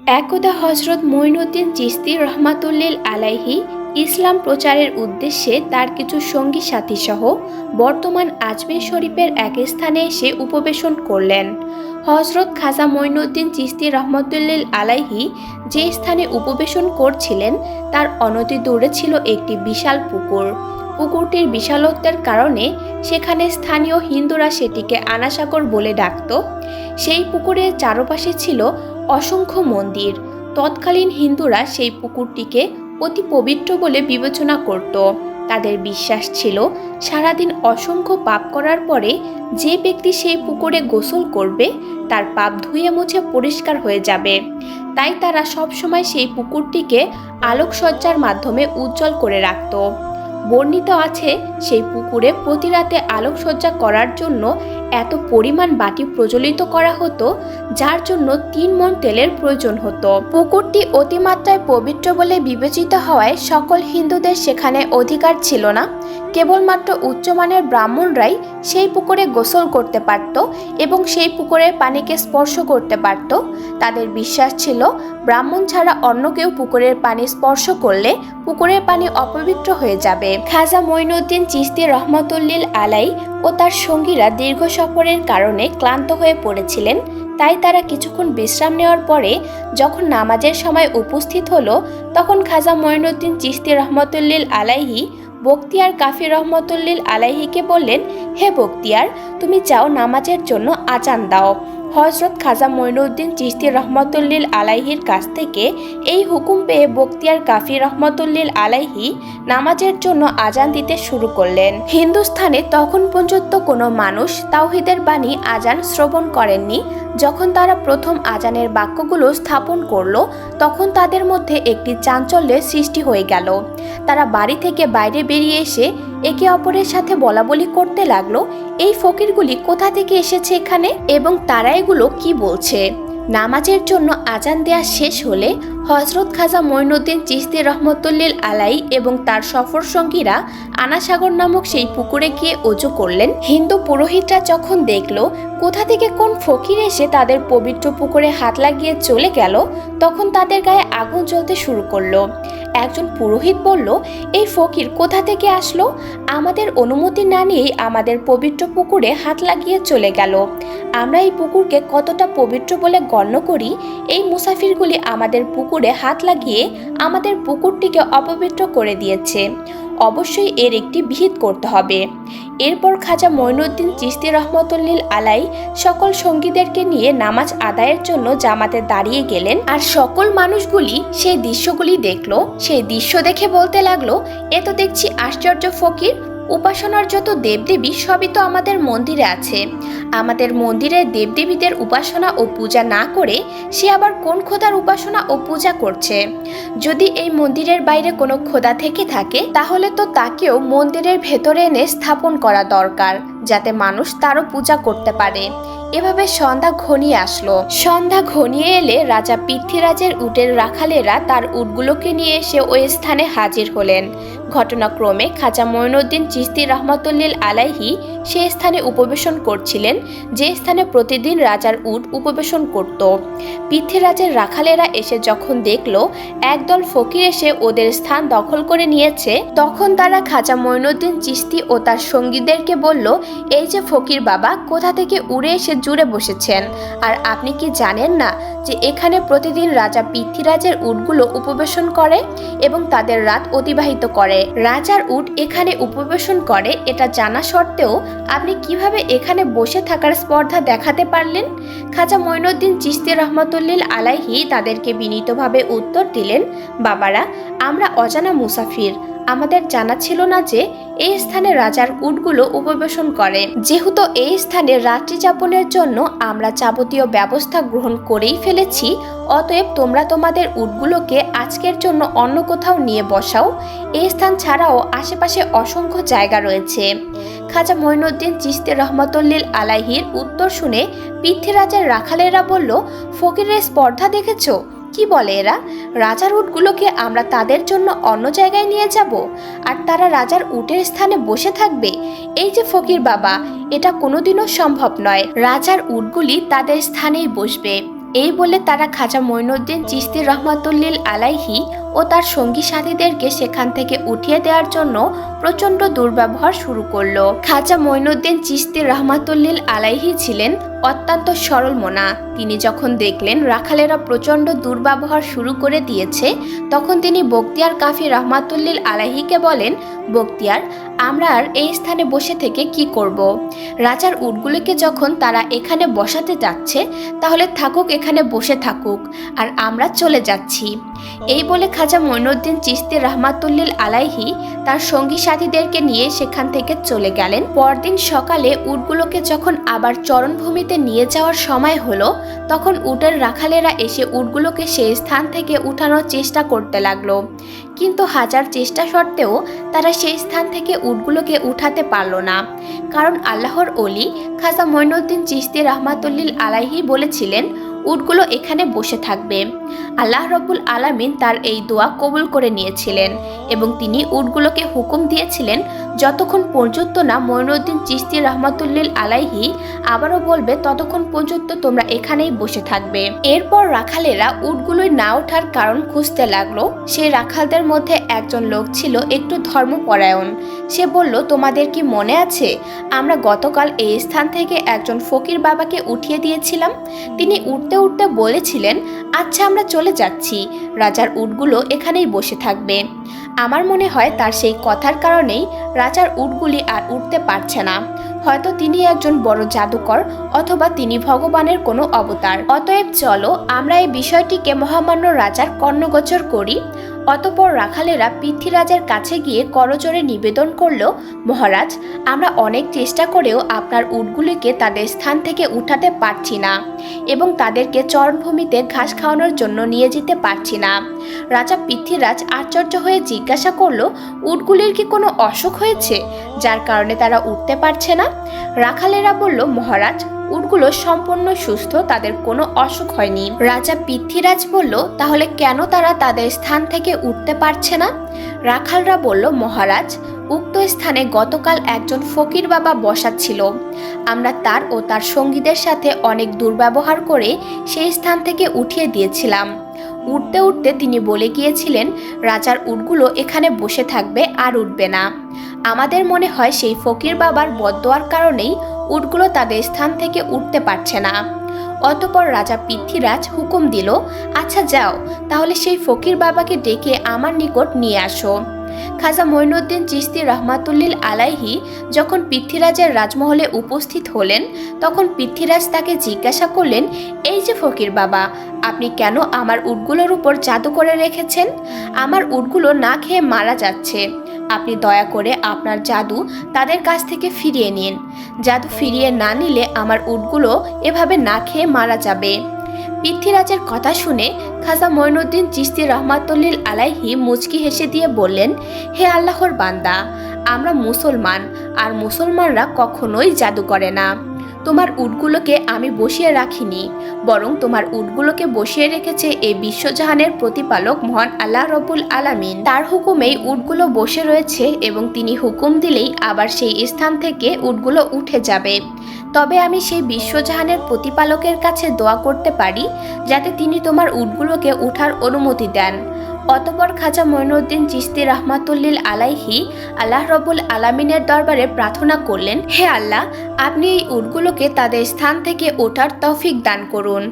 একদা হজরত মঈনুদ্দিন চিস্তি রহমাতুল্লিল আলাইহি ইসলাম প্রচারের উদ্দেশ্যে তার কিছু সঙ্গী সাথী সহ বর্তমান আজমের শরীফের এক স্থানে এসে উপবেশন করলেন। হজরত খাজা মঈনুদ্দিন চিস্তি রহমতুল্লিল আলাইহি যে স্থানে উপবেশন করছিলেন, তার অনতি দূরে ছিল একটি বিশাল পুকুর। পুকুরটির বিশালত্বের কারণে সেখানে স্থানীয় হিন্দুরা সেটিকে আনাসাগর বলে ডাকত। সেই পুকুরের চারপাশে ছিল অসংখ্য মন্দির। তৎকালীন হিন্দুরা সেই পুকুরটিকে অতি পবিত্র বলে বিবেচনা করত। তাদের বিশ্বাস ছিল, সারাদিন অসংখ্য পাপ করার পরে যে ব্যক্তি সেই পুকুরে গোসল করবে, তার পাপ ধুয়ে মুছে পরিষ্কার হয়ে যাবে। তাই তারা সবসময় সেই পুকুরটিকে আলোকসজ্জার মাধ্যমে উজ্জ্বল করে রাখত। বর্ণিত আছে, সেই পুকুরে প্রতি রাতে আলোকসজ্জা করার জন্য এত পরিমাণ বাটি প্রজ্বলিত করা হতো, যার জন্য তিন মন তেলের প্রয়োজন হতো। পুকুরটি অতিমাত্রায় পবিত্র বলে বিবেচিত হওয়ায় সকল হিন্দুদের সেখানে অধিকার ছিল না। কেবলমাত্র উচ্চমানের ব্রাহ্মণরাই সেই পুকুরে গোসল করতে পারত এবং সেই পুকুরের পানিকে স্পর্শ করতে পারত। তাদের বিশ্বাস ছিল, ব্রাহ্মণ ছাড়া অন্য কেউ পুকুরের পানি স্পর্শ করলে পুকুরের পানি অপবিত্র হয়ে যাবে। খাজা মঈনুদ্দিন চিস্তি রহমতুল্লিল আলাই ও তার সঙ্গীরা দীর্ঘ সফরের কারণে ক্লান্ত হয়ে পড়েছিলেন। তাই তারা কিছুক্ষণ বিশ্রাম নেওয়ার পরে যখন নামাজের সময় উপস্থিত হলো, তখন খাজা মঈনুদ্দিন চিস্তি রহমতুল্লিল আলাইহি বক্তিয়ার কাফি রহমতুল্লিল আলাইহিকে বললেন, হে বক্তিয়ার তুমি চাও নামাজের জন্য আজান দাও। হজরত খাজা মঈনুদ্দিন চিস্তি রহমতুল্লিল আলাইহির কাছ থেকে এই হুকুম পেয়ে বক্তিয়ার কাফি রহমতুল্লিল আলাইহি নামাজের জন্য আজান দিতে শুরু করলেন। হিন্দুস্থানে তখন পর্যন্ত কোনো মানুষ তাওহিদের বাণী আজান শ্রবণ করেননি। যখন তারা প্রথম আজানের বাক্যগুলো স্থাপন করল, তখন তাদের মধ্যে একটি চাঞ্চল্যের সৃষ্টি হয়ে গেল। তারা বাড়ি থেকে বাইরে বেরিয়ে এসে একে অপরের সাথে বলা বলি করতে লাগল, এই ফকিরগুলি কোথা থেকে এসেছে এখানে এবং তারা এগুলো কি বলছে? নামাজের জন্য আজান দেয়া শেষ হলে হজরত খাজা মঈনুদ্দিন চিস্তি রহমতুল্লিল আলাই এবং তার সফর সঙ্গীরা আনাসাগর নামক সেই পুকুরে গিয়ে অজু করলেন। হিন্দু পুরোহিতরা যখন দেখল কোথা থেকে কোন ফকির এসে তাদের পবিত্র পুকুরে হাত লাগিয়ে চলে গেল, তখন তাদের গায়ে আগুন জ্বলতে শুরু করল। একজন পুরোহিত বলল, এই ফকির কোথা থেকে আসলো? আমাদের অনুমতি না নিয়েই আমাদের পবিত্র পুকুরে হাত লাগিয়ে চলে গেল। আমরা এই পুকুরকে কতটা পবিত্র বলে গণ্য করি? এই মুসাফিরগুলি আমাদের পুকুরে হাত লাগিয়ে আমাদের পুকুরটিকে অপবিত্র করে দিয়েছে। অবশ্যই এর একটি বিহিত করতে হবে। এরপর খাজা মঈনুদ্দিন চিস্তি রহমতুল্লিল আলাই সকল সঙ্গীদেরকে নিয়ে নামাজ আদায়ের জন্য জামাতে দাঁড়িয়ে গেলেন আর সকল মানুষগুলি সেই দৃশ্যগুলি দেখল। সেই দৃশ্য দেখে বলতে লাগল, এ তো দেখছি আশ্চর্য ফকির উপাসনার যত দেবদেবী সবই তো আমাদের মন্দিরে আছে। আমাদের মন্দিরের দেবদেবীদের উপাসনা ও পূজা না করে সে আবার কোন খোদার উপাসনা ও পূজা করছে? যদি এই মন্দিরের বাইরে কোনো খোদা থেকে থাকে, তাহলে তো তাকেও মন্দিরের ভেতরে এনে স্থাপন করা দরকার, যাতে মানুষ তারও পূজা করতে পারে। এভাবে সন্ধ্যা ঘনিয়ে আসলো। সন্ধ্যা ঘনিয়ে এলে রাজা পৃথ্বীরাজের উটের রাখালেরা তার উটগুলোকে নিয়ে এসে ওই স্থানে হাজির হলেন। ঘটনাক্রমে খাজা মঈনুদ্দিন চিস্তি রহমতুল্লিল আলাইহি সে স্থানে উপবেশন করছিলেন, যে স্থানে প্রতিদিন রাজার উট উপবেশন করত। পৃথ্বীরাজের রাখালেরা এসে যখন দেখল, একদল ফকির এসে ওদের স্থান দখল করে নিয়েছে, তখন তারা খাজা মঈনুদ্দিন চিস্তি ও তার সঙ্গীদেরকে বলল, এই যে ফকির বাবা, কোথা থেকে উড়ে এসে জুড়ে বসেছেন? আর আপনি কি জানেন না যে এখানে প্রতিদিন রাজা পৃথ্বীরাজের উটগুলো উপবেশন করে এবং তাদের রাত অতিবাহিত করে? রাজার উট এখানে উপবেশন করে, এটা জানা সত্ত্বেও আপনি কীভাবে এখানে বসে থাকার স্পর্ধা দেখাতে পারলেন? খাজা মঈনুদ্দিন চিস্তি রহমতুল্লিল আলাইহি তাদেরকে বিনীতভাবে উত্তর দিলেন, বাবারা, আমরা অজানা মুসাফির। আমাদের জানা ছিল না যে এই স্থানে রাজার উটগুলো উপবেশন করে। যেহেতু এই স্থানে রাত্রি যাপনের জন্য আমরা যাবতীয় ব্যবস্থা গ্রহণ করেই ফেলেছি, অতএব তোমরা তোমাদের উটগুলোকে আজকের জন্য অন্য কোথাও নিয়ে বসাও। এই স্থান ছাড়াও আশেপাশে অসংখ্য জায়গা রয়েছে। খাজা মঈনুদ্দিন চিস্তি রহমতুল্লিল আলাহির উত্তর শুনে পৃথ্বীরাজের রাখালেরা বলল, ফকিরের স্পর্ধা দেখেছ? কি বলে এরা? রাজার উটগুলোকে আমরা তাদের জন্য অন্য জায়গায় নিয়ে যাব, আর তারা রাজার উটের স্থানে বসে থাকবে। এই যে ফকির বাবা, এটা কোনোদিনও সম্ভব নয়। রাজার উটগুলি তাদের স্থানেই বসবে। এই বলে তারা খাজা মঈনুদ্দিন চিস্তি রহমাতুল্লিল আলাইহি ও তার সঙ্গী সাথীদেরকে সেখান থেকে উঠিয়ে দেওয়ার জন্য প্রচণ্ড দুর্ব্যবহার শুরু করল। খাজা মঈনুদ্দিন চিস্তি রহমাতুল্লিল আলাইহি ছিলেন অত্যন্ত সরল মনা। তিনি যখন দেখলেন রাখালেরা প্রচণ্ড দুর্ব্যবহার শুরু করে দিয়েছে, তখন তিনি বক্তিয়ার কাফি রহমাতুল্লিল আলাহিকে বলেন বক্তিয়ার আমরা আর এই স্থানে বসে থেকে কি করব। রাজার উটগুলিকে যখন তারা এখানে বসাতে যাচ্ছে, তাহলে থাকুক এখানে বসে থাকুক, আর আমরা চলে যাচ্ছি। এই বলে খাজা মঈনুদ্দিন চিস্তি রহমাতুল্লিল আলাইহি তার সঙ্গী সাথীদেরকে নিয়ে সেখান থেকে চলে গেলেন। পরদিন সকালে উটগুলোকে যখন আবার চরণভূমিতে নিয়ে যাওয়ার সময় হলো, তখন উটের রাখালেরা এসে উটগুলোকে সেই স্থান থেকে উঠানোর চেষ্টা করতে লাগল। কিন্তু হাজার চেষ্টা সত্ত্বেও তারা সেই স্থান থেকে উটগুলোকে উঠাতে পারল না। কারণ আল্লাহর অলি খাজা মঈনুদ্দিন চিস্তি রহমাতুল্লিল আলাইহি বলেছিলেন, উটগুলো এখানে বসে থাকবে। আল্লাহ রব্বুল আলামিন তার এই দোয়া কবুল করে নিয়েছিলেন এবং তিনি উটগুলোকে হুকুম দিয়েছিলেন, যতক্ষণ পর্যন্ত না মঈনুদ্দিন চিস্তি রহমাতুল্লিল আলাইহি আবারও বলবে, ততক্ষণ পর্যন্ত তোমরা এখানেই বসে থাকবে। এরপর রাখালেরা উটগুলোয় না ওঠার কারণ খুঁজতে লাগল। সেই রাখালদের মধ্যে একজন লোক ছিল একটু ধর্মপরায়ণ। সে বলল, তোমাদের কি মনে আছে, আমরা গতকাল এই স্থান থেকে একজন ফকির বাবাকে উঠিয়ে দিয়েছিলাম? তিনি উঠতে উঠতে বলেছিলেন আচ্ছা আমরা চলে যাচ্ছি। রাজার উটগুলো এখানেই বসে থাকবে। আমার মনে হয় তার সেই কথার কারণেই রাজার উটগুলি আর উঠতে পারছে না। হয়তো তিনি একজন বড় জাদুকর অথবা তিনি ভগবানের কোনো অবতার। অতএব চলো আমরা এই বিষয়টিকে মহামান্য রাজার কর্ণগোচর করি। অতপর রাখালেরা পৃথ্বীরাজের কাছে গিয়ে করজোরে নিবেদন করল, মহারাজ, আমরা অনেক চেষ্টা করেও আপনার উটগুলিকে তাদের স্থান থেকে উঠাতে পারছি না এবং তাদেরকে চরণভূমিতে ঘাস খাওয়ানোর জন্য নিয়ে যেতে পারছি না। রাজা পৃথ্বীরাজ আশ্চর্য হয়ে জিজ্ঞাসা করল, উটগুলির কি কোনো অসুখ হয়েছে, যার কারণে তারা উঠতে পারছে না? রাখালেরা বলল, মহারাজ, উটগুলো সম্পূর্ণ সুস্থ, তাদের কোনো অসুখ হয়নি। রাজা পৃথ্বীরাজ বলল, তাহলে কেন তারা তাদের স্থান থেকে উঠতে পারছে না? রাখালরা বলল, মহারাজ, উক্ত স্থানে গতকাল একজন ফকির বাবা বসাচ্ছিল। আমরা তার ও তার সঙ্গীদের সাথে অনেক দুর্ব্যবহার করে সেই স্থান থেকে উঠিয়ে দিয়েছিলাম। উঠতে উঠতে তিনি বলে গিয়েছিলেন, রাজার উটগুলো এখানে বসে থাকবে আর উঠবে না। আমাদের মনে হয় সেই ফকির বাবার বদোয়ার কারণেই উটগুলো তাদের স্থান থেকে উঠতে পারছে না। অতপর রাজা পৃথ্বীরাজ হুকুম দিল আচ্ছা যাও, তাহলে সেই ফকির বাবাকে ডেকে আমার নিকট নিয়ে আসো। খাজা মঈনুদ্দিন চিস্তি রহমাতুল্লিল আলাইহি যখন পৃথ্বীরাজের রাজমহলে উপস্থিত হলেন, তখন পৃথ্বীরাজ তাকে জিজ্ঞাসা করলেন, এই যে ফকির বাবা, আপনি কেন আমার উটগুলোর উপর জাদু করে রেখেছেন? আমার উটগুলো না খেয়ে মারা যাচ্ছে। আপনি দয়া করে আপনার জাদু তাদের কাছ থেকে ফিরিয়ে নিন। জাদু ফিরিয়ে না নিলে আমার উটগুলো এভাবে না খেয়ে মারা যাবে। পৃথ্বীরাজের কথা শুনে খাজা মঈনুদ্দিন চিস্তি রহমাতুল্লিল আলাইহি মুচকি হেসে দিয়ে বললেন, হে আল্লাহর বান্দা, আমরা মুসলমান, আর মুসলমানরা কখনোই জাদু করে না। তোমার উটগুলোকে আমি বসিয়ে রাখিনি, বরং তোমার উটগুলোকে বসিয়ে রেখেছে এই বিশ্বজাহানের প্রতিপালক মহান আল্লাহ রবুল আলামিন। তার হুকুমেই উটগুলো বসে রয়েছে এবং তিনি হুকুম দিলেই আবার সেই স্থান থেকে উটগুলো উঠে যাবে। তবে আমি সেই বিশ্বজাহানের প্রতিপালকের কাছে দোয়া করতে পারি, যাতে তিনি তোমার উটগুলোকে উঠার অনুমতি দেন। অতপর খাজা মঈনুদ্দিন চিস্তি রহমাতুল্লিল আলাইহি আল্লাহ রবুল আলামিনের দরবারে প্রার্থনা করলেন, হে আল্লাহ, আপনি এই উটগুলোকে তাদের স্থান থেকে ওঠার তৌফিক দান করুন।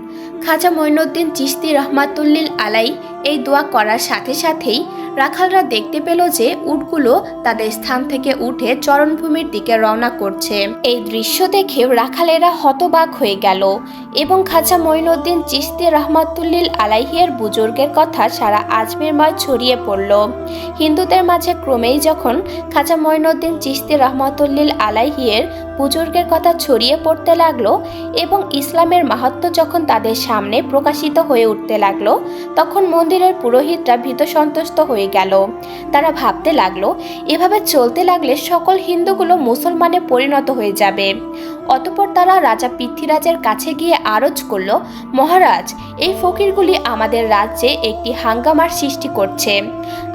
খাজা মঈনুদ্দিন চিস্তি রহমাতুল্লিল আলাই এই দোয়া করার সাথে সাথেই রাখালরা দেখতে পেল যে উটগুলো তাদের স্থান থেকে উঠে চরণভূমির দিকে রওনা করছে। এই দৃশ্য দেখে রাখালেরা হতবাক হয়ে গেল এবং খাজা মঈনুদ্দিন চিস্তি রহমাতুল্লিল আলাইহিয়ার বুজুর্গের কথা সারা আজমেরময় ছড়িয়ে পড়ল। হিন্দুদের মাঝে ক্রমেই যখন খাজা মঈনুদ্দিন চিস্তি রহমাতুল্লিল আলাইহিয়ের বুজুর্গের কথা ছড়িয়ে পড়তে লাগল এবং ইসলামের মাহাত্ম যখন তাদের সামনে প্রকাশিত হয়ে উঠতে লাগল, তখন মন্দিরের পুরোহিতরা ভীত সন্তুষ্ট হয়ে গেল। তারা ভাবতে লাগল, এভাবে চলতে লাগলে সকল হিন্দুগুলো মুসলমানে পরিণত হয়ে যাবে। অতপর তারা রাজা পৃথ্বীরাজের কাছে গিয়ে আরজ করল, মহারাজ, এই ফকিরগুলি আমাদের রাজ্যে একটি হাঙ্গামার সৃষ্টি করছে।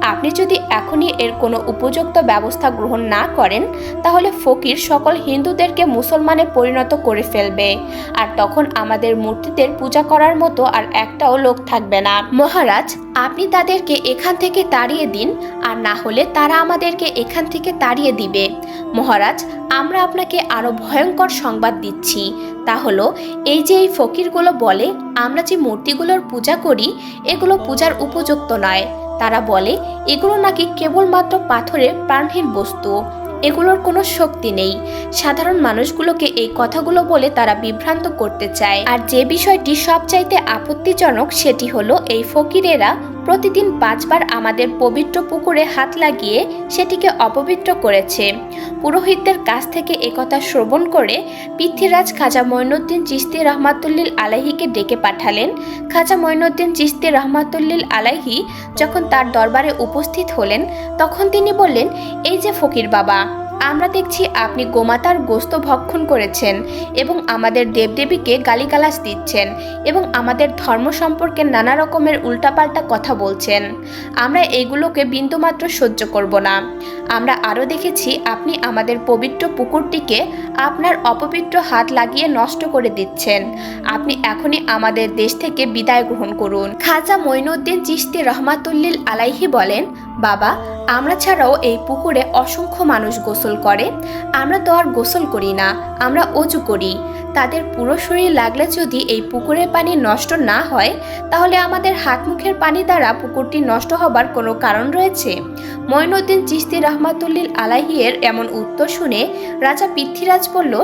আপনি যদি এখনই এর কোনো উপযুক্ত ব্যবস্থা গ্রহণ না করেন, তাহলে ফকির সকল হিন্দুদেরকে মুসলমানে পরিণত করে ফেলবে। আর তখন আমাদের মূর্তিদের পূজা করার মতো আর একটাও লোক থাকবে না। মহারাজ, আপনি তাদেরকে এখান থেকে তাড়িয়ে দিন, আর না হলে তারা আমাদেরকে এখান থেকে তাড়িয়ে দিবে। মহারাজ, আমরা আপনাকে আরও ভয়ঙ্কর সংবাদ দিচ্ছি। তা হলো, এই যে এই ফকিরগুলো বলে, আমরা যে মূর্তিগুলোর পূজা করি, এগুলো পূজার উপযুক্ত নয়। তারা বলে, এগুলো নাকি কেবলমাত্র পাথরের প্রাণহীন বস্তু। এগুলোর কোনো শক্তি নেই। সাধারণ মানুষগুলোকে এই কথাগুলো বলে তারা বিভ্রান্ত করতে চায়। আর যে বিষয়টি সবচাইতে আপত্তিজনক সেটি হলো এই ফকিরেরা প্রতিদিন পাঁচবার আমাদের পবিত্র পুকুরে হাত লাগিয়ে সেটিকে অপবিত্র করেছে। পুরোহিতদের কাছ থেকে একথা শ্রবণ করে পৃথ্বীরাজ খাজা মঈনুদ্দিন চিস্তি রহমাতুল্লিল আলাহিকে ডেকে পাঠালেন। খাজা মঈনুদ্দিন চিস্তি রহমাতুল্লিল আলাহি যখন তার দরবারে উপস্থিত হলেন, তখন তিনি বললেন, এই যে ফকির বাবা আমরা দেখছি আপনি গোমাতার গোস্ত ভক্ষণ করেছেন এবং আমাদের দেবদেবীকে গালিগালাজ দিচ্ছেন এবং আমাদের ধর্ম সম্পর্কে নানা রকমের উল্টাপাল্টা কথা বলছেন। আমরা এইগুলোকে বিন্দুমাত্র সহ্য করব না। আমরা আরও দেখেছি আপনি আমাদের পবিত্র পুকুরটিকে আপনার অপবিত্র হাত লাগিয়ে নষ্ট করে দিচ্ছেন। আপনি এখনই আমাদের দেশ থেকে বিদায় গ্রহণ করুন। খাজা মঈনুদ্দিন চিস্তি রহমাতুল্লিল আলাইহি বলেন, বাবা, আমরা ছাড়াও এই পুকুরে অসংখ্য মানুষ গোসল করে আমরা তো আর গোসল করি না আমরা অজু করি। তাদের পুরো শরীর লাগলে যদি এই পুকুরের পানি নষ্ট না হয়, তাহলে আমাদের হাত মুখের পানি দ্বারা পুকুরটি নষ্ট হবার কোনো কারণ রয়েছে। মঈনুদ্দিন চিস্তি রহমাতুল্লিল আলাহিয়ের এমন উত্তর শুনে রাজা পৃথ্বীরাজ বলল,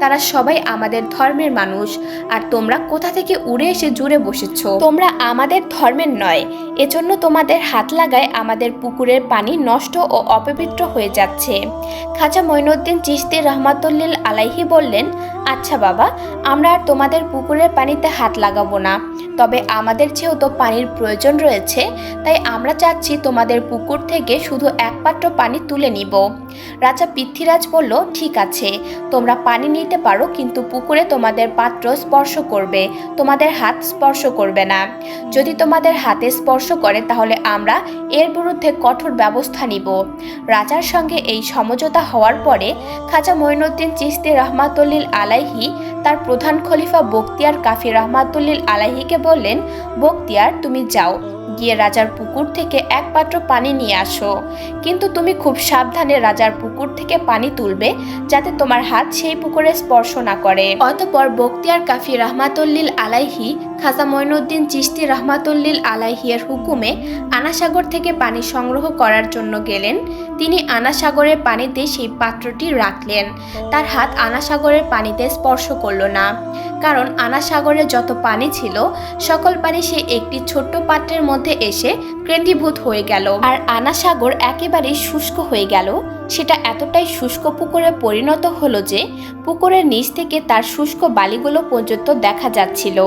তারা সবাই আমাদের ধর্মের মানুষ, আর তোমরা কোথা থেকে উড়ে এসে জুড়ে বসেছ? তোমরা আমাদের ধর্মের নয়, এজন্য তোমাদের হাত লাগায় আমাদের পুকুরের পানি নষ্ট ও অপবিত্র হয়ে যাচ্ছে। খাজা মঈনুদ্দিন চিস্তি রহমাতুল্লিল আলাইহি বললেন আচ্ছা বাবা আমরা আর তোমাদের পুকুরের পানিতে হাত লাগাবো না। তবে আমাদের যেহেতু পানির প্রয়োজন রয়েছে, তাই আমরা চাচ্ছি তোমাদের পুকুর থেকে শুধু এক পাত্র পানি তুলে নিব। রাজা পৃথ্বীরাজ বলল, ঠিক আছে, তোমরা পানি নিতে পারো, কিন্তু পুকুরে তোমাদের পাত্র স্পর্শ করবে, তোমাদের হাত স্পর্শ করবে না। যদি তোমাদের হাতে স্পর্শ করে, তাহলে আমরা এর বিরুদ্ধে কঠোর ব্যবস্থা নিব। রাজার সঙ্গে এই সমঝোতা হওয়ার পরে খাজা মঈনুদ্দিন চিস্তি রহমাতুল্লিল আলাইহি তার প্রধান খলিফা বক্তিয়ার কাফি রহমাতুল্লিল আলাহিকে বললেন বক্তিয়ার তুমি যাও। গিয়ে রাজার পুকুর থেকে এক পাত্র পানি নিয়ে আসো। কিন্তু তুমি খুব সাবধানে রাজার পুকুর থেকে পানি তুলবে, যাতে তোমার হাত সেই পুকুরে স্পর্শ না করে। অতপর বক্তিয়ার কাফি রহমাতুল্লিল আলাইহি, খাজা মঈনুদ্দিন চিস্তি রহমাতুল্লিল আলাইহিয়ের হুকুমে আনাসাগর থেকে পানি সংগ্রহ করার জন্য গেলেন। তিনি আনাসাগরের পানিতে সেই পাত্রটি রাখলেন। তার হাত আনাসাগরের পানিতে স্পর্শ করল না। কারণ আনাসাগরে যত পানি ছিল, সকল পানি সে একটি ছোট্ট পাত্রের মধ্যে এসে কেন্দ্রীভূত হয়ে গেল। আর আনাসাগর একেবারেই শুষ্ক হয়ে গেল। সেটা এতটাই শুষ্ক পুকুরে পরিণত হলো যে, পুকুরের নিচ থেকে তার শুষ্ক বালিগুলো পর্যন্ত দেখা যাচ্ছিল।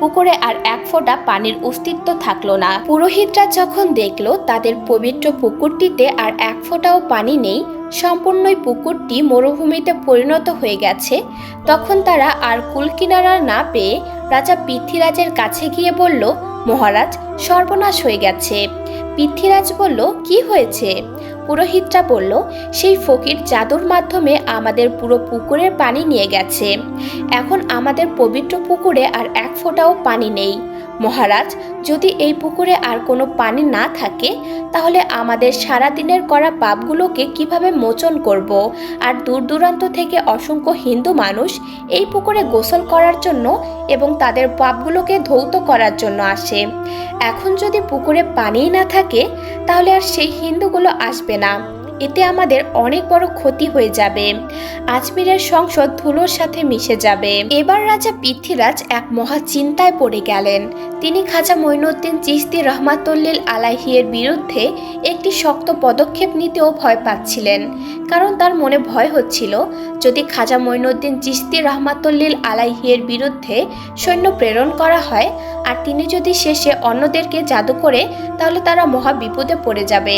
পুকুরে আর এক ফোঁটা পানির অস্তিত্ব থাকল না। পুরোহিতরা যখন দেখল তাদের পবিত্র পুকুরটিতে আর এক ফোঁটাও পানি নেই সম্পূর্ণই পুকুরটি মরুভূমিতে পরিণত হয়ে গেছে। তখন তারা আর কুলকিনারা না পেয়ে রাজা পৃথ্বীরাজের কাছে গিয়ে বলল, মহারাজ, সর্বনাশ হয়ে গেছে। পৃথ্বীরাজ বলল, কি হয়েছে? পুরোহিতরা বলল, সেই ফকির জাদুর মাধ্যমে আমাদের পুরো পুকুরের পানি নিয়ে গেছে। এখন আমাদের পবিত্র পুকুরে আর এক ফোঁটাও পানি নেই। মহারাজ, যদি এই পুকুরে আর কোনো পানি না থাকে, তাহলে আমাদের সারা দিনের করা পাপগুলোকে কীভাবে মোচন করব? আর দূর দূরান্ত থেকে অসংখ্য হিন্দু মানুষ এই পুকুরে গোসল করার জন্য এবং তাদের পাপগুলোকে ধৌত করার জন্য আসে। এখন যদি পুকুরে পানিই না থাকে, তাহলে আর সেই হিন্দুগুলো আসবে না। এতে আমাদের অনেক বড় ক্ষতি হয়ে যাবে। আজমিরের সংসদ ধুলোর সাথে মিশে যাবে। এবার রাজা পৃথ্বীরাজ এক মহা চিন্তায় পড়ে গেলেন। তিনি খাজা মঈনুদ্দিন চিস্তি রহমাতুল্লিল আলাহিয়ের বিরুদ্ধে একটি শক্ত পদক্ষেপ নিতেও ভয় পাচ্ছিলেন। কারণ তার মনে ভয় হচ্ছিল, যদি খাজা মঈনুদ্দিন চিস্তি রহমাতুল্লিল আলাহিয়ের বিরুদ্ধে সৈন্য প্রেরণ করা হয়, আর তিনি যদি শেষে অন্যদেরকে জাদু করে, তাহলে তারা মহা বিপদে পড়ে যাবে।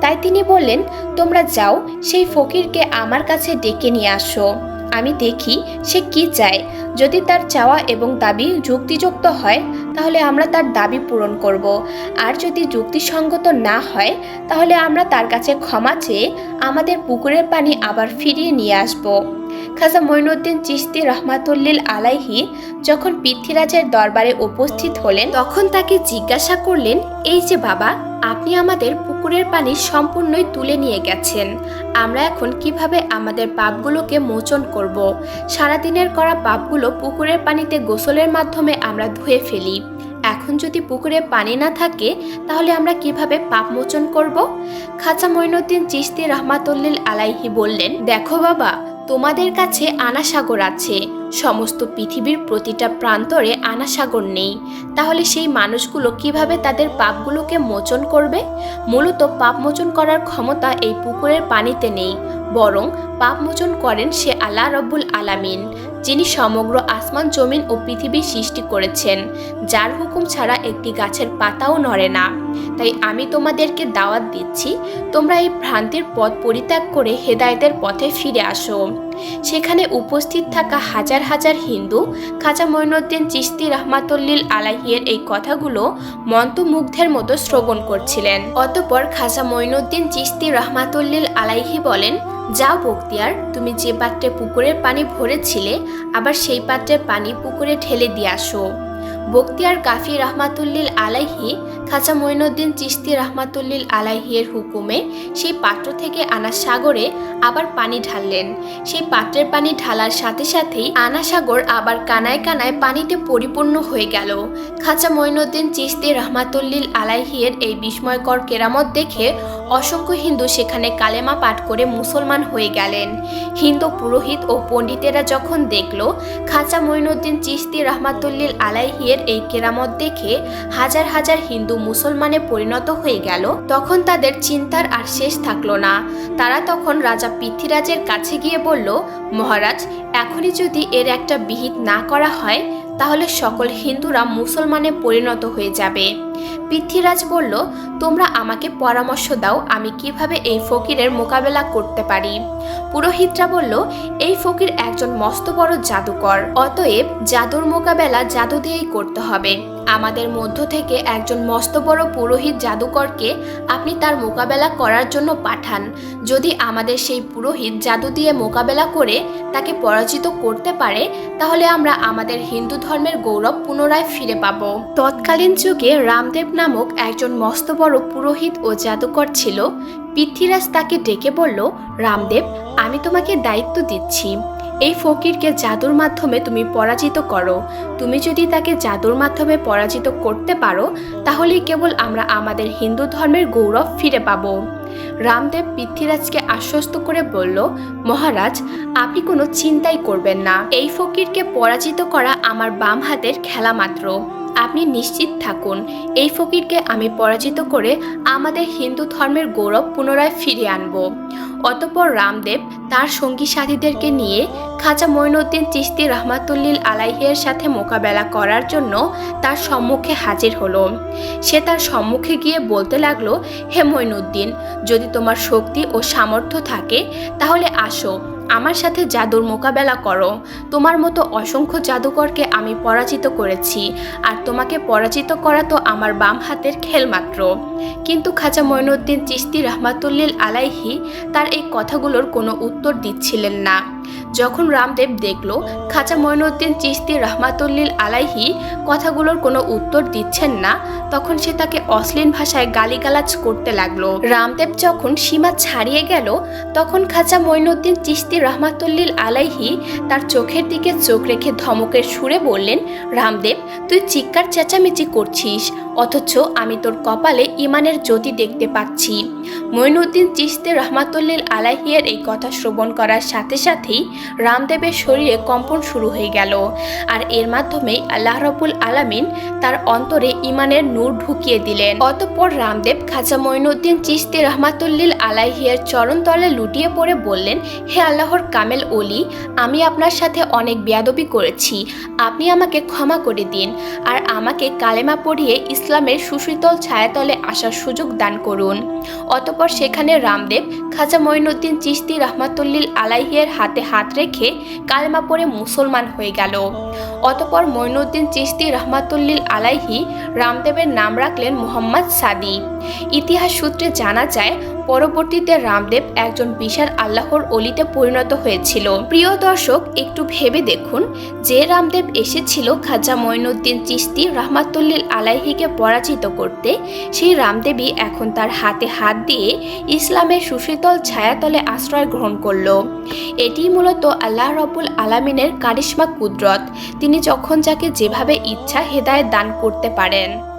তাই তিনি বললেন তোমরা যাও, সেই ফকিরকে আমার কাছে ডেকে নিয়ে আসো। আমি দেখি সে কি চায়। যদি তার চাওয়া এবং দাবি যুক্তিযুক্ত হয়, তাহলে আমরা তার দাবি পূরণ করব। আর যদি যুক্তিসঙ্গত না হয়, তাহলে আমরা তার কাছে ক্ষমা চেয়ে আমাদের পুকুরের পানি আবার ফিরিয়ে নিয়ে আসব। খাজা মঈনুদ্দিন চিশতি রহমাতুল্লিল আলাইহি যখন পৃথ্বীরাজের দরবারে উপস্থিত হলেন, তখন তাকে জিজ্ঞাসা করলেন, এই যে বাবা, আপনি আমাদের পুকুরের পানি সম্পূর্ণই তুলে নিয়ে গেছেন। আমরা এখন কীভাবে আমাদের পাপগুলোকে মোচন করব? সারাদিনের করা পাপগুলো পুকুরের পানিতে গোসলের মাধ্যমে আমরা ধুয়ে ফেলি। এখন যদি পুকুরে পানি না থাকে, তাহলে আমরা কীভাবে পাপ মোচন করব? খাজা মঈনুদ্দিন চিশতি রহমাতুল্লিল আলাইহি বললেন, দেখো বাবা তোমাদের কাছে আনাসাগর আছে। সমস্ত পৃথিবীর প্রতিটা প্রান্তরে আনাসাগর নেই। তাহলে সেই মানুষগুলো কীভাবে তাদের পাপগুলোকে মোচন করবে? মূলত পাপ মোচন করার ক্ষমতা এই পুকুরের পানিতে নেই। বরং পাপ মোচন করেন সে আল্লাহ রব্বুল আলামিন, যিনি সমগ্র আসমান, জমিন ও পৃথিবী সৃষ্টি করেছেন, যার হুকুম ছাড়া একটি গাছের পাতাও নড়ে না। তাই আমি তোমাদেরকে দাওয়াত দিচ্ছি, তোমরা এই ভ্রান্তির পথ পরিত্যাগ করে হেদায়েতের পথে ফিরে আসো। সেখানে উপস্থিত থাকা হাজার হাজার হিন্দু, খাজা মঈনুদ্দিন চিশতি রহমাতুল্লিল আলাহিয়ের এই কথাগুলো মন্ত্রমুগ্ধের মতো শ্রবণ করছিলেন। অতপর খাজা মঈনুদ্দিন চিস্তি রহমাতুল্লিল আলাইহি বলেন, যাও বক্তিয়ার, তুমি যে পাত্রে পুকুরের পানি ভরেছিলে, আবার সেই পাত্রের পানি পুকুরে ঢেলে দিয়ে আসো। বক্তিয়ার কাফি রহমাতুল্লিল আলাইহি খাজা মঈনুদ্দিন চিশতি রহমাতুল্লিল আলাইহির হুকুমে সেই পাত্র থেকে আনা সাগরে আবার পানি ঢাললেন। সেই পাত্রের পানি ঢালার সাথে সাথেই আনা সাগর আবার কানায় কানায় পানিতে পরিপূর্ণ হয়ে গেল। খাজা মঈনুদ্দিন চিশতি রহমাতুল্লিল আলাইহির এই বিস্ময়কর কেরামত দেখে অসংখ্য হিন্দু সেখানে কালেমা পাঠ করে মুসলমান হয়ে গেলেন। হিন্দু পুরোহিত ও পণ্ডিতেরা যখন দেখল খাজা মঈনুদ্দিন চিশতি রহমাতুল্লিল আলাইহির এই কেরামত দেখে হাজার হাজার হিন্দু মুসলমানে পরিণত হয়ে গেল, তখন তাদের চিন্তার আর শেষ থাকল না। তারা তখন রাজা পৃথ্বীরাজের কাছে গিয়ে বলল, মহারাজ, এখনই যদি এর একটা বিহিত না করা হয়, তাহলে সকল হিন্দুরা মুসলমানে পরিণত হয়ে যাবে। পৃথ্বীরাজ বলল, তোমরা আমাকে পরামর্শ দাও, আমি কীভাবে এই ফকিরের মোকাবেলা করতে পারি? পুরোহিতরা বলল, এই ফকির একজন মস্ত বড় জাদুকর, অতএব জাদুর মোকাবেলা জাদু দিয়েই করতে হবে। আমাদের মধ্য থেকে একজন মস্ত বড় পুরোহিত জাদুকরকে আপনি তার মোকাবেলা করার জন্য পাঠান। যদি আমাদের সেই পুরোহিত জাদু দিয়ে মোকাবেলা করে তাকে পরাজিত করতে পারে, তাহলে আমরা আমাদের হিন্দু ধর্মের গৌরব পুনরায় ফিরে পাব। তৎকালীন যুগে রামদেব নামক একজন মস্ত বড় পুরোহিত ও জাদুকর ছিল। পৃথ্বীরাজ তাকে ডেকে বলল, রামদেব, আমি তোমাকে দায়িত্ব দিচ্ছি। এই ফকিরকে জাদুর মাধ্যমে তুমি পরাজিত করো। তুমি যদি তাকে জাদুর মাধ্যমে পরাজিত করতে পারো, তাহলেই কেবল আমরা আমাদের হিন্দু ধর্মের গৌরব ফিরে পাব। রামদেব পৃথ্বীরাজকে আশ্বস্ত করে বলল, মহারাজ, আপনি কোনো চিন্তাই করবেন না। এই ফকিরকে পরাজিত করা আমার বাম হাতের খেলা মাত্র। আপনি নিশ্চিত থাকুন, এই ফকিরকে আমি পরাজিত করে আমাদের হিন্দু ধর্মের গৌরব পুনরায় ফিরিয়ে আনব। অতপর রামদেব তার সঙ্গী সাথীদেরকে নিয়ে খাজা মঈনুদ্দিন চিশতি রহমাতুল্লিল আলাইহের সাথে মোকাবেলা করার জন্য তার সম্মুখে হাজির হলো। সে তার সম্মুখে গিয়ে বলতে লাগল, হে মঈনুদ্দিন, যদি তোমার শক্তি ও সামর্থ্য থাকে, তাহলে আসো আমার সাথে জাদুর মোকাবেলা করো। তোমার মতো অসংখ্য জাদুকরকে আমি পরাজিত করেছি, আর তোমাকে পরাজিত করা তো আমার বাম হাতের খেল মাত্র। কিন্তু খাজা মঈনুদ্দিন চিস্তি রহমাতুল্লিল আলাইহি তার এই কথাগুলোর কোনো উত্তর দিচ্ছিলেন না। যখন রামদেব দেখল খাজা মঈনুদ্দিন চিশতি রহমাতুল্লিল আলাইহি কথাগুলোর কোনো উত্তর দিচ্ছেন না, তখন সে তাকে অশ্লীল ভাষায় গালিগালাজ করতে লাগল। রামদেব যখন সীমা ছাড়িয়ে গেল, তখন খাজা মঈনুদ্দিন চিশতি রহমাতুল্লিল আলাইহি তার চোখের দিকে চোখ রেখে ধমকের সুরে বললেন, রামদেব, তুই চিৎকার চেঁচামেচি করছিস, অথচ আমি তোর কপালে ইমানের জ্যোতি দেখতে পাচ্ছি। মঈনুদ্দিন চিশতে রহমাতুল্লিল আলাহিয়ের এই কথা শ্রবণ করার সাথে সাথেই রামদেবের শরীরে কম্পন শুরু হয়ে গেল। আর এর মাধ্যমেই আল্লাহ রবুল আলামিন তার অন্তরে ইমানের নূর ঢুকিয়ে দিলেন। অতঃপর রামদেব খাজা মঈনুদ্দিন চিশতি রহমাতুল্লিল আলাহিয়ের চরণ তলে লুটিয়ে পড়ে বললেন, হে আল্লাহর কামেল অলি আমি আপনার সাথে অনেক বেয়াদবি করেছি। আপনি আমাকে ক্ষমা করে দিন আর আমাকে কালেমা পড়িয়ে ইসলামের সুশীতল ছায়াতলে আসার সুযোগ দান করুন। অতঃপর অতপর সেখানে রামদেব খাজা মঈনুদ্দিন চিস্তি রহমাতুল্লিল আলাইহিয়ের হাতে হাত রেখে কালেমা পড়ে মুসলমান হয়ে গেল। অতপর মঈনুদ্দিন চিস্তি রহমাতুল্লিল আলাইহি রামদেবের নাম রাখলেন মোহাম্মদ সাদি। ইতিহাস সূত্রে জানা যায়, পরবর্তীতে রামদেব একজন বিশাল আল্লাহর অলিতে পরিণত হয়েছিল। প্রিয় দর্শক, একটু ভেবে দেখুন, যে রামদেব এসেছিল খাজা মঈনুদ্দিন চিস্তি রহমাতুল্লিল আলাইহিকে পরাজিত করতে, সেই রামদেবী এখন তার হাতে হাত দিয়ে ইসলামের সুশীতল ছায়াতলে আশ্রয় গ্রহণ করল। এটি মূলত আল্লাহ রবুল আলামিনের কারিশ্মা কুদরত। তিনি যখন যাকে যেভাবে ইচ্ছা হেদায়েত দান করতে পারেন।